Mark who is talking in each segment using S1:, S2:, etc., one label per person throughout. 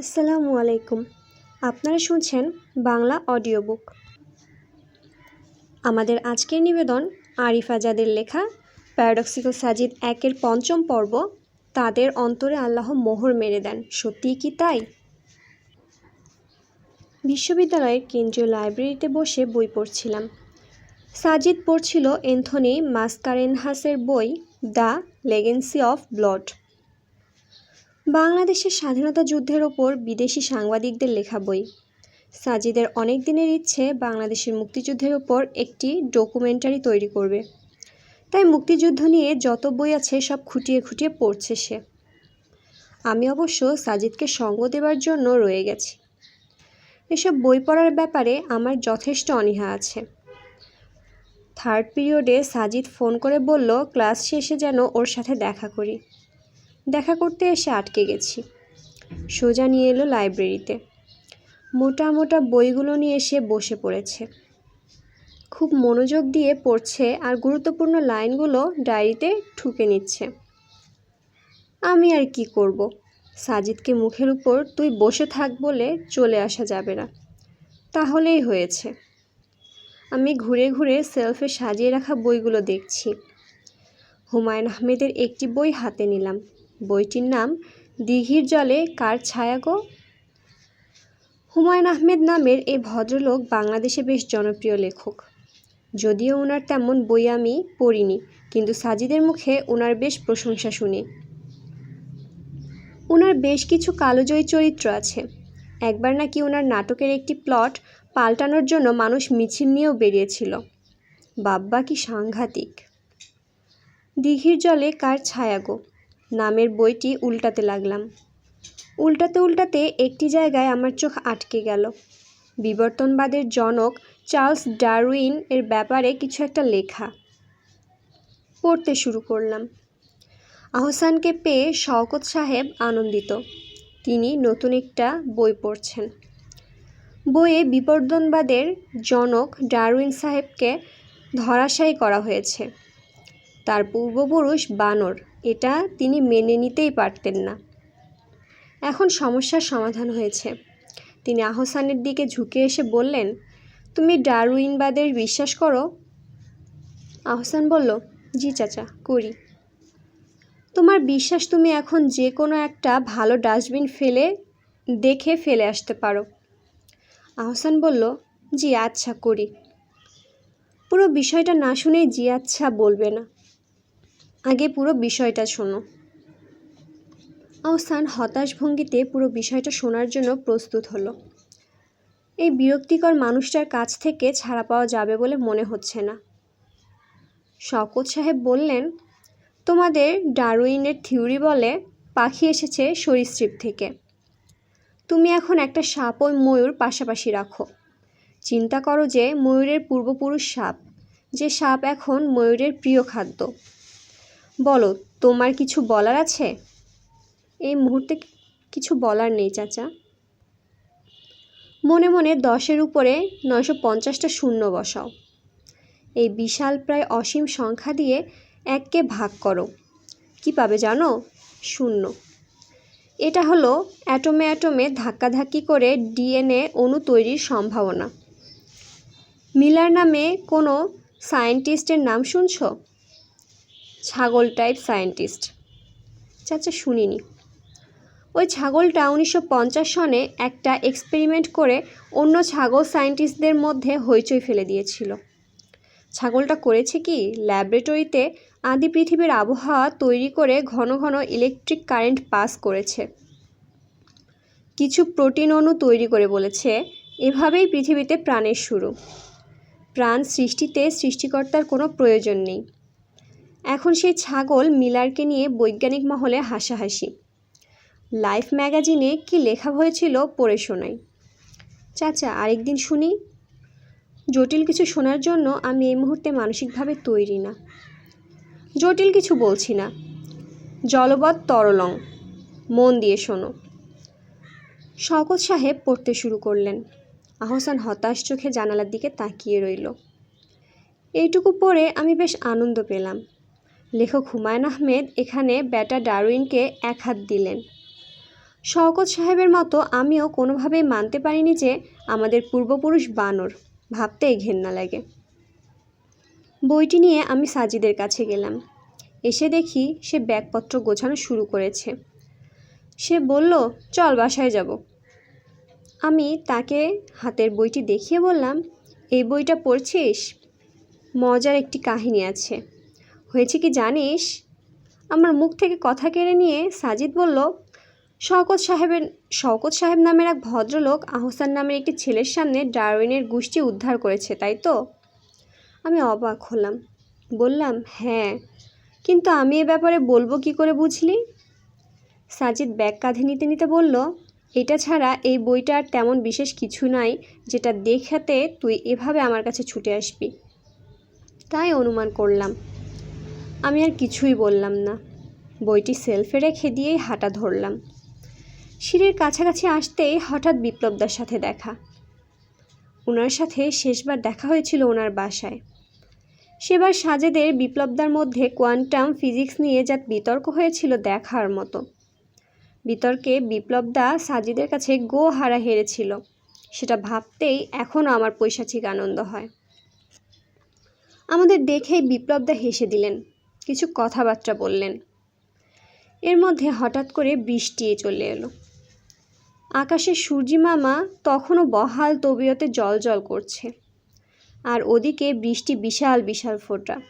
S1: আসসালামু আলাইকুম। আপনারা শুনছেন বাংলা অডিও বুক আমাদের আজকের নিবেদন আরিফ আজাদের লেখা, প্যারাডক্সিক্যাল সাজিদ একের পঞ্চম পর্ব, তাদের অন্তরে আল্লাহ মোহর মেরে দেন। সত্যিই কি তাই? বিশ্ববিদ্যালয়ের কেন্দ্রীয় লাইব্রেরিতে বসে বই পড়ছিলাম। সাজিদ পড়ছিল এন্থনি মাসকারেনহাসের বই দ্য লেগেন্সি অফ ব্লড। বাংলাদেশের স্বাধীনতা যুদ্ধের ওপর বিদেশি সাংবাদিকদের লেখা বই। সাজিদের অনেক দিনের ইচ্ছে বাংলাদেশের মুক্তিযুদ্ধের ওপর একটি ডকুমেন্টারি তৈরি করবে। তাই মুক্তিযুদ্ধ নিয়ে যত বই আছে সব খুঁটিয়ে খুঁটিয়ে পড়ছে সে। আমি অবশ্য সাজিদকে সঙ্গ দেবার জন্য রয়ে গেছি। এসব বই পড়ার ব্যাপারে আমার যথেষ্ট অনীহা আছে। থার্ড পিরিয়ডে সাজিদ ফোন করে বলল, ক্লাস শেষে যেন ওর সাথে দেখা করি। দেখা করতে এসে আটকে গেছি। সোজা নিয়ে এলো লাইব্রেরিতে। মোটা মোটা বইগুলো নিয়ে এসে বসে পড়েছে। খুব মনোযোগ দিয়ে পড়ছে আর গুরুত্বপূর্ণ লাইনগুলো ডায়েরিতে ঠুকে নিচ্ছে। আমি আর কি করব? সাজিদকে মুখের উপর তুই বসে থাক বলে চলে আসা যাবে না। তাহলেই হয়েছে। আমি ঘুরে ঘুরে সেলফে সাজিয়ে রাখা বইগুলো দেখছি। হুমায়ুন আহমেদের একটি বই হাতে নিলাম। বইটির নাম, দিঘির জলে কার ছায়া গো? হুমায়ুন আহমেদ নামের এই ভদ্রলোক বাংলাদেশে বেশ জনপ্রিয় লেখক। যদিও ওনার তেমন বই আমি পড়িনি, কিন্তু সাজিদের মুখে ওনার বেশ প্রশংসা শুনি। ওনার বেশ কিছু কালোজয়ী চরিত্র আছে। একবার নাকি ওনার নাটকের একটি প্লট পাল্টানোর জন্য মানুষ মিছিল নিয়েও বেরিয়েছিল। বাব্বা কি সাংঘাতিক। দিঘির জলে কার ছায়া গো? নামের বইটি উল্টাতে লাগলাম। উল্টাতে উল্টাতে একটি জায়গায় আমার চোখ আটকে গেল। বিবর্তনবাদের জনক চার্লস ডারউইন এর ব্যাপারে কিছু একটা লেখা। পড়তে শুরু করলাম। আহসানকে পেয়ে শওকত সাহেব আনন্দিত। তিনি নতুন একটা বই পড়ছেন। বইয়ে বিবর্তনবাদের জনক ডারউইন সাহেবকে ধরাশায়ী করা হয়েছে। তার পূর্বপুরুষ বানর। এটা তিনি মেনে নিতেই পারতেন না। এখন সমস্যার সমাধান হয়েছে। তিনি আহসানের দিকে ঝুঁকে এসে বললেন, তুমি ডারউইনবাদের বিশ্বাস করো? আহসান বলল, জি চাচা, করি। তোমার বিশ্বাস তুমি এখন যে কোনো একটা ভালো ডাস্টবিন ফেলে, দেখে ফেলে আসতে পারো। আহসান বলল, জি আচ্ছা করি। পুরো বিষয়টা না শুনেই জি আচ্ছা বলবে না। আগে পুরো বিষয়টা শোনো। আহসান হতাশ ভঙ্গিতে পুরো বিষয়টা শোনার জন্য প্রস্তুত হলো। এই বিরক্তিকর মানুষটার কাছ থেকে ছাড়া পাওয়া যাবে বলে মনে হচ্ছে না। শকত সাহেব বললেন, তোমাদের ডারউইনের থিওরি বলে পাখি এসেছে সরীসৃপ থেকে। তুমি এখন একটা সাপ ও ময়ূর পাশাপাশি রাখো। চিন্তা করো যে ময়ূরের পূর্বপুরুষ সাপ, যে সাপ এখন ময়ূরের প্রিয় খাদ্য। বলো, তোমার কিছু বলার আছে? এই মুহূর্তে কিছু বলার নেই, চাচা। মনে মনে দশের উপরে নয়শো পঞ্চাশটা শূন্য বসাও। এই বিশাল প্রায় অসীম সংখ্যা দিয়ে এককে ভাগ করো। কি পাবে জানো? শূন্য। এটা হলো অ্যাটমে অ্যাটমে ধাক্কাধাক্কি করে ডিএনএ অণু তৈরির সম্ভাবনা। মিলার নামে কোনো সায়েন্টিস্টের নাম শুনছো? ছাগল টাইপ সায়েন্টিস্ট চাচা শুনিনি। ওই ছাগলটা উনিশশো পঞ্চাশ সনে একটা এক্সপেরিমেন্ট করে অন্য ছাগল সায়েন্টিস্টদের মধ্যে হইচই ফেলে দিয়েছিল। ছাগলটা করেছে কি? ল্যাবরেটরিতে আদি পৃথিবীর আবহাওয়া তৈরি করে ঘন ঘন ইলেকট্রিক কারেন্ট পাস করেছে। কিছু প্রোটিন অণু তৈরি করে বলেছে, এভাবেই পৃথিবীতে প্রাণের শুরু। প্রাণ সৃষ্টিতে সৃষ্টিকর্তার কোনো প্রয়োজন নেই। এখন সেই ছাগল মিলারকে নিয়ে বৈজ্ঞানিক মহলে হাসাহাসি। লাইফ ম্যাগাজিনে কি লেখা হয়েছিল পড়ে শোনাই। চাচা, আরেকদিন শুনি। জটিল কিছু শোনার জন্য আমি এই মুহূর্তে মানসিকভাবে তৈরি না। জটিল কিছু বলছি না। জলবৎ তরলং। মন দিয়ে শোনো। শকত সাহেব পড়তে শুরু করলেন। আহসান হতাশ চোখে জানালার দিকে তাকিয়ে রইল। এইটুকু পড়ে আমি বেশ আনন্দ পেলাম। লেখক হুমায়ুন আহমেদ এখানে ব্যাটা ডারউইনকে এক হাত দিলেন। শওকত সাহেবের মতো আমিও কোনোভাবেই মানতে পারিনি যে আমাদের পূর্বপুরুষ বানর। ভাবতেই ঘেন্না লাগে। বইটি নিয়ে আমি সাজিদের কাছে গেলাম। এসে দেখি সে ব্যাগপত্র গোছানো শুরু করেছে। সে বলল, চল বাসায় যাব। আমি তাকে হাতের বইটি দেখিয়ে বললাম, এই বইটা পড়ছিস? মজার একটি কাহিনী আছে। হয়েছে কি জানিস? আমার মুখ থেকে কথা কেড়ে নিয়ে সাজিদ বলল, শওকত সাহেবের, শওকত সাহেব নামের এক ভদ্রলোক আহসান নামের একটি ছেলের সামনে ডারউইনের গোষ্ঠী উদ্ধার করেছে, তাই তো? আমি অবাক হলাম। বললাম হ্যাঁ কিন্তু আমি এ ব্যাপারে বলব কি করে বুঝলি? সাজিদ ব্যাগ কাঁধে নিতে নিতে বলল, এটা ছাড়া এই বইটা আর তেমন বিশেষ কিছু নাই যেটা দেখাতে তুই এভাবে আমার কাছে ছুটে আসবি। তাই অনুমান করলাম। আমি আর কিছুই বললাম না। বইটি সেলফে রেখে দিয়েই হাঁটা ধরলাম। সিঁড়ির কাছাকাছি আসতেই হঠাৎ বিপ্লবদার সাথে দেখা। ওনার সাথে শেষবার দেখা হয়েছিল ওনার বাসায়। সেবার সাজেদের বিপ্লবদার মধ্যে কোয়ান্টাম ফিজিক্স নিয়ে যা বিতর্ক হয়েছিল দেখার মতো। বিতর্কে বিপ্লবদা সাজিদের কাছে গো হারা হেরেছিল। সেটা ভাবতেই এখনও আমার পৈশাচিক আনন্দ হয়। আমাদের দেখেই বিপ্লবদা হেসে দিলেন। কিছু কথাবার্তা বললেন। এর মধ্যে হঠাৎ করে বৃষ্টি চলে এলো। আকাশে সূর্যি মামা তখনও বহাল তবিয়তে জল জল করছে। আর ওদিকে বৃষ্টি বিশাল বিশাল ফোঁটা।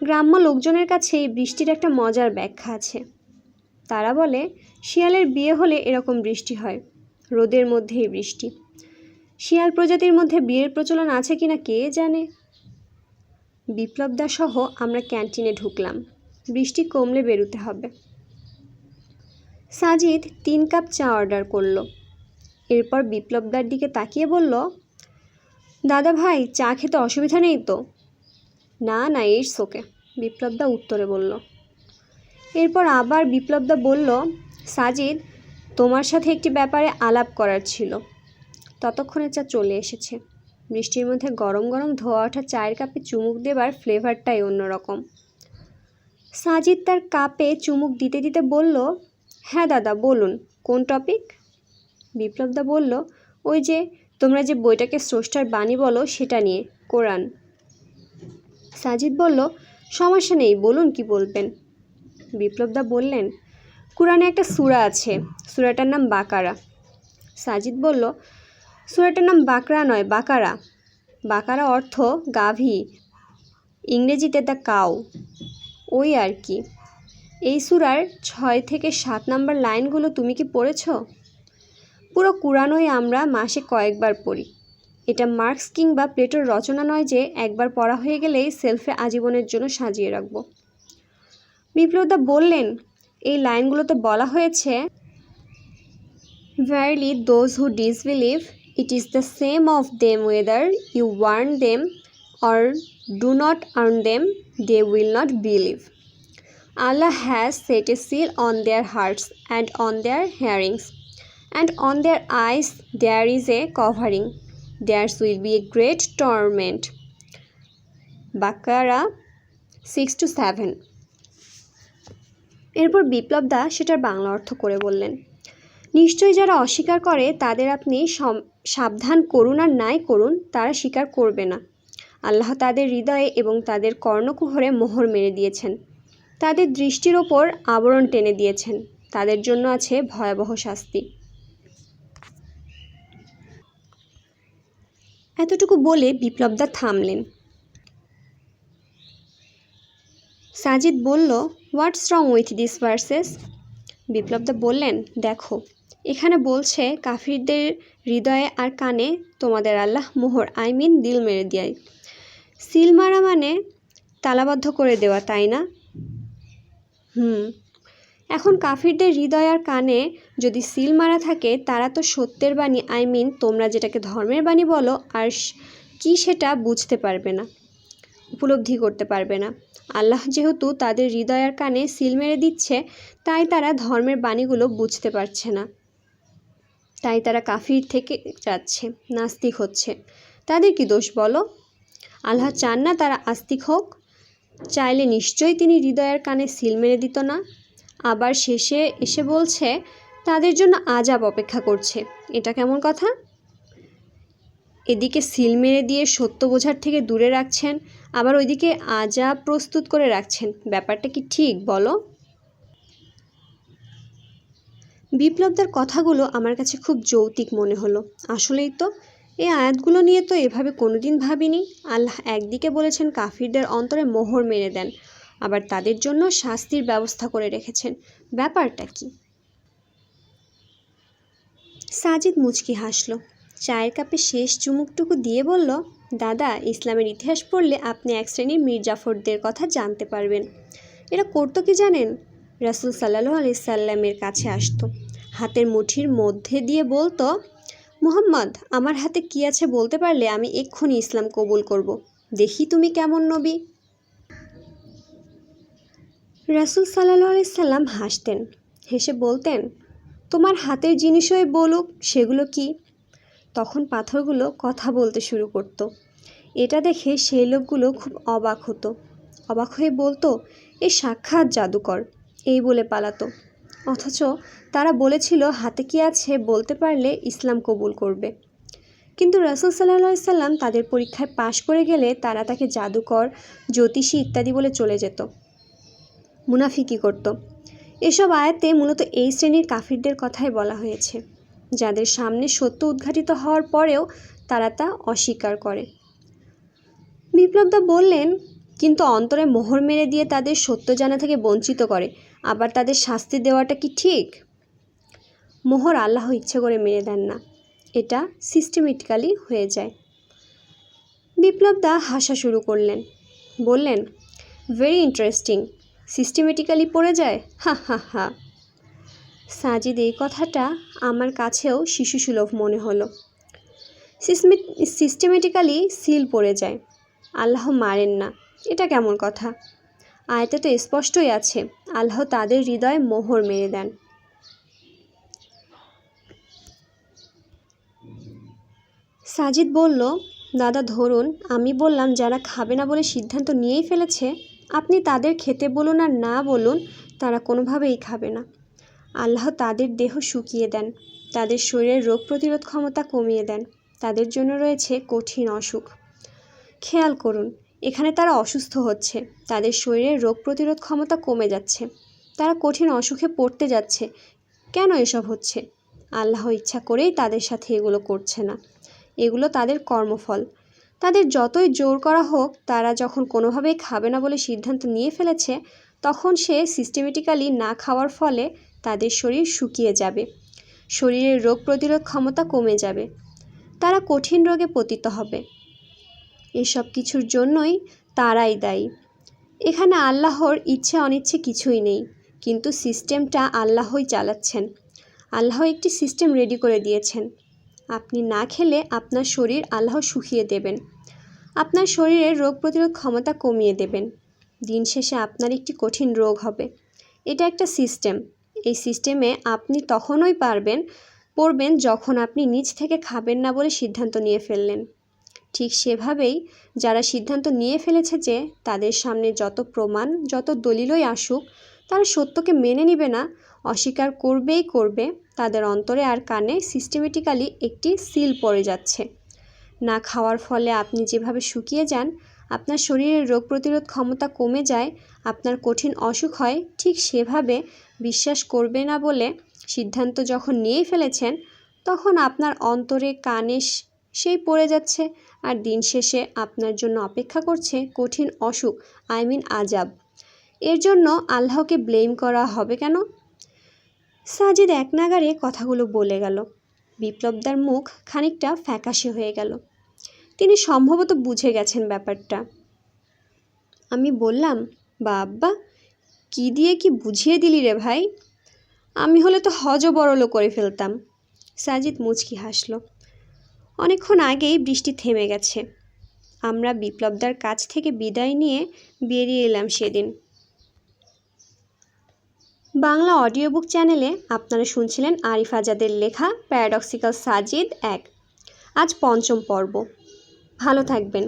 S1: গ্রাম্য লোকজনের কাছে এই বৃষ্টির একটা মজার ব্যাখ্যা আছে। তারা বলে, শিয়ালের বিয়ে হলে এরকম বৃষ্টি হয়, রোদের মধ্যেই বৃষ্টি। শিয়াল প্রজাতির মধ্যে বিয়ের প্রচলন আছে কিনা কে জানে? বিপ্লবদা সহ আমরা ক্যান্টিনে ঢুকলাম। বৃষ্টি কমলে বেরোতে হবে। সাজিদ তিন কাপ চা অর্ডার করল। এরপর বিপ্লবদার দিকে তাকিয়ে বলল, দাদা ভাই, চা খেতে অসুবিধা নেই তো? না না, ইটস ওকে। বিপ্লবদা উত্তরে বলল। এরপর আবার বিপ্লবদা বলল, সাজিদ, তোমার সাথে একটি ব্যাপারে আলাপ করার ছিল। ততক্ষণে চা চলে এসেছে। বৃষ্টির মধ্যে গরম গরম ধোয়া ওঠা চায়ের কাপে চুমুক দেবার ফ্লেভারটাই অন্যরকম। সাজিদ তার কাপে চুমুক দিতে দিতে বলল হ্যাঁ দাদা, বলুন, কোন টপিক বিপ্লবদা বলল, ওই যে, তোমরা যে বইটাকে স্রষ্টার বাণী বলো, সেটা নিয়ে, কোরআন। সাজিদ বলল, সমস্যা নেই, বলুন কি বলবেন? বিপ্লবদা বললেন, কোরআনে একটা সূরা আছে, সূরাটার নাম বাকারা। সাজিদ বলল সূরাটার নাম বাকরা নয় বাকারা। বাকারা অর্থ গাভী। ইংরেজিতে দ্য কাউ। ওই আর কি। এই সূরার ছয় থেকে সাত নাম্বার লাইনগুলো তুমি কি পড়েছ? পুরো কোরআনই আমরা মাসে কয়েকবার পড়ি। এটা মার্কস কিংবা প্লেটোর রচনা নয় যে একবার পড়া হয়ে গেলেই সেলফে আজীবনের জন্য সাজিয়ে রাখব। বিপ্লবদা বললেন এই লাইনগুলোতে বলা হয়েছে Verily, those who disbelieve, it is the same of them whether you warn them or do not warn them, they will not believe. Allah has set a seal on their hearts and on their hearings, and on their eyes there is a covering. Theirs will be a great torment. Bakara 6 to 7 এরপর বিপ্লবদা সেটার বাংলা অর্থ করে বললেন নিশ্চয়ই যারা অস্বীকার করে তাদের আপনি সাবধান করুন আর নাই করুন, তারা স্বীকার করবে না। আল্লাহ তাদের হৃদয়ে এবং তাদের কর্ণকুহরে মোহর মেরে দিয়েছেন। তাদের দৃষ্টির ওপর আবরণ টেনে দিয়েছেন। তাদের জন্য আছে ভয়াবহ শাস্তি। এতটুকু বলে বিপ্লবদা থামলেন। সাজিদ বলল what's wrong with this versus বিপ্লবদা বললেন, দেখো, এখানে বলছে কাফিরদের হৃদয়ে আর কানে তোমাদের আল্লাহ মোহর, আই মিন দিল মেরে দেয় সিল মারা মানে তালাবদ্ধ করে দেওয়া, তাই না? হুম। এখন কাফিরদের হৃদয় আর কানে যদি সিল মারা থাকে, তারা তো সত্যের বাণী, আই মিন তোমরা যেটাকে ধর্মের বাণী বলো, আর কি সেটা বুঝতে পারবে না, উপলব্ধি করতে পারবে না। আল্লাহ যেহেতু তাদের হৃদয় আর কানে সিল মেরে দিচ্ছে, তাই তারা ধর্মের বাণীগুলো বুঝতে পারছে না। তাই তারা কাফির থেকে যাচ্ছে, নাস্তিক হচ্ছে। তাদের কি দোষ বলো? আল্লাহ চান না তারা আস্তিক হোক। চাইলে নিশ্চয়ই তিনি হৃদয়ের কানে সিল মেরে দিত না। আবার শেষে এসে বলছে, তাদের জন্য আজাব অপেক্ষা করছে। এটা কেমন কথা? এদিকে সিল মেরে দিয়ে সত্য বোঝার থেকে দূরে রাখছেন, আবার ওইদিকে আজাব প্রস্তুত করে রাখছেন। ব্যাপারটা কি ঠিক বলো? বিপ্লবদার কথাগুলো আমার কাছে খুব যৌতিক মনে হলো। আসলেই তো, এই আয়াতগুলো নিয়ে তো এভাবে কোনোদিন ভাবিনি। আল্লাহ একদিকে বলেছেন কাফিরদের অন্তরে মোহর মেরে দেন, আবার তাদের জন্য শাস্তির ব্যবস্থা করে রেখেছেন। ব্যাপারটা কি? সাজিদ মুচকি হাসলো। চায়ের কাপে শেষ চুমুকটুকু দিয়ে বলল, দাদা, ইসলামের ইতিহাস পড়লে আপনি এক শ্রেণির মির্জাফরদের কথা জানতে পারবেন। এরা করতো কি জানেন? রাসুল সাল্লাহ আলি সাল্লামের কাছে আসতো। হাতের মুঠির মধ্যে দিয়ে বলতো, মুহাম্মদ, আমার হাতে কি আছে বলতে পারলে আমি এক্ষুনি ইসলাম কবুল করব। দেখি তুমি কেমন নবী? রাসুল সাল্লাহ সাল্লাম হাসতেন। হেসে বলতেন, তোমার হাতের জিনিসই বলুক, সেগুলো কি? তখন পাথরগুলো কথা বলতে শুরু করত। এটা দেখে সেই লোকগুলো খুব অবাক হতো। অবাক হয়ে বলতো, এ সাক্ষাৎ জাদুকর। এই বলে পালাতো। অথচ তারা বলেছিল, হাতে কি আছে বলতে পারলে ইসলাম কবুল করবে। কিন্তু রাসুল সাল্লাহ সাল্লাম তাদের পরীক্ষায় পাশ করে গেলে তারা তাকে জাদুকর, জ্যোতিষী ইত্যাদি বলে চলে যেত। মুনাফিকি করত? এসব আয়াতে মূলত এই শ্রেণির কাফিরদের কথাই বলা হয়েছে, যাদের সামনে সত্য উদ্ঘাটিত হওয়ার পরেও তারা তা অস্বীকার করে। বিপ্লবদা বললেন, কিন্তু অন্তরে মোহর মেরে দিয়ে তাদের সত্য জানা থেকে বঞ্চিত করে। আবার তাদের শাস্তি দেওয়াটা কি ঠিক? মোহর আল্লাহ ইচ্ছে করে মেরে দেন না। এটা সিস্টেমেটিক্যালি হয়ে যায়। বিপ্লবদা হাসা শুরু করলেন। বললেন ভেরি ইন্টারেস্টিং সিস্টেমেটিক্যালি পড়ে যায়? হা হা হা। সাজিদ এই কথাটা আমার কাছেও শিশুসুলভ মনে হলো। সিস্টেমেটিক্যালি সিল পড়ে যায়। আল্লাহ মারেন না। এটা কেমন কথা? আয়তে তো স্পষ্টই আছে, আল্লাহ তাদের হৃদয়ে মোহর মেরে দেন। সাজিদ বলল, দাদা, ধরুন, আমি বললাম যারা খাবে না বলে সিদ্ধান্ত নিয়েই ফেলেছে, আপনি তাদের খেতে বলুন আর না বলুন, তারা কোনোভাবেই খাবে না। আল্লাহ তাদের দেহ শুকিয়ে দেন, তাদের শরীরের রোগ প্রতিরোধ ক্ষমতা কমিয়ে দেন, তাদের জন্য রয়েছে কঠিন অসুখ। খেয়াল করুন এখানে তারা অসুস্থ হচ্ছে। তাদের শরীরের রোগ প্রতিরোধ ক্ষমতা কমে যাচ্ছে। তারা কঠিন অসুখে পড়তে যাচ্ছে। কেন এসব হচ্ছে? আল্লাহ ইচ্ছা করেই তাদের সাথে এগুলো করছে না। এগুলো তাদের কর্মফল। তাদের যতই জোর করা হোক, তারা যখন কোনোভাবেই খাবে না বলে সিদ্ধান্ত নিয়ে ফেলেছে, তখন সে সিস্টেমেটিক্যালি না খাওয়ার ফলে তাদের শরীর শুকিয়ে যাবে। শরীরের রোগ প্রতিরোধ ক্ষমতা কমে যাবে। তারা কঠিন রোগে পতিত হবে। এসব কিছুর জন্যই তারাই দায়ী। এখানে আল্লাহর ইচ্ছে অনিচ্ছে কিছুই নেই, কিন্তু সিস্টেমটা আল্লাহই চালাচ্ছেন। আল্লাহ একটি সিস্টেম রেডি করে দিয়েছেন। আপনি না খেলে আপনার শরীর আল্লাহ শুকিয়ে দেবেন। আপনার শরীরের রোগ প্রতিরোধ ক্ষমতা কমিয়ে দেবেন। দিন শেষে আপনার একটি কঠিন রোগ হবে। এটা একটা সিস্টেম। এই সিস্টেমে আপনি তখনই পারবেন, পড়বেন যখন আপনি নিজ থেকে খাবেন না বলে সিদ্ধান্ত নিয়ে ফেললেন। ঠিক সেভাবেই যারা সিদ্ধান্ত নিয়ে ফেলেছে যে তাদের সামনে যত প্রমাণ, যত দলিলই আসুক, তারা সত্যকে মেনে নিবে না, অস্বীকার করবেই করবে, তাদের অন্তরে আর কানে সিস্টেমেটিক্যালি একটি সিল পড়ে যাচ্ছে। না খাওয়ার ফলে আপনি যেভাবে শুকিয়ে যান, আপনার শরীরের রোগ প্রতিরোধ ক্ষমতা কমে যায়, আপনার কঠিন অসুখ হয়, ঠিক সেভাবে বিশ্বাস করবে না বলে সিদ্ধান্ত যখন নিয়েই ফেলেছেন, তখন আপনার অন্তরে, কানে সেই পড়ে যাচ্ছে। আর দিন শেষে আপনার জন্য অপেক্ষা করছে কঠিন অসুখ, আই মিন আজাব। এর জন্য আল্লাহকে ব্লেম করা হবে কেন? সাজিদ এক নাগারে কথাগুলো বলে গেল। বিপ্লবদার মুখ খানিকটা ফ্যাকাশে হয়ে গেল। তিনি সম্ভবত বুঝে গেছেন ব্যাপারটা। আমি বললাম বাব্বা কি দিয়ে কি বুঝিয়ে দিলি রে ভাই? আমি হলে তো হজ বড়লো করে ফেলতাম। সাজিদ মুচকি হাসলো। অনেকক্ষণ আগেই বৃষ্টি থেমে গেছে। আমরা বিপ্লবদার কাছ থেকে বিদায় নিয়ে বেরিয়ে এলাম সেদিন। বাংলা অডিও বুক চ্যানেলে আপনারা শুনছিলেন আরিফ আজাদের লেখা প্যারাডক্সিক্যাল সাজিদ এক। আজ পঞ্চম পর্ব। ভালো থাকবেন।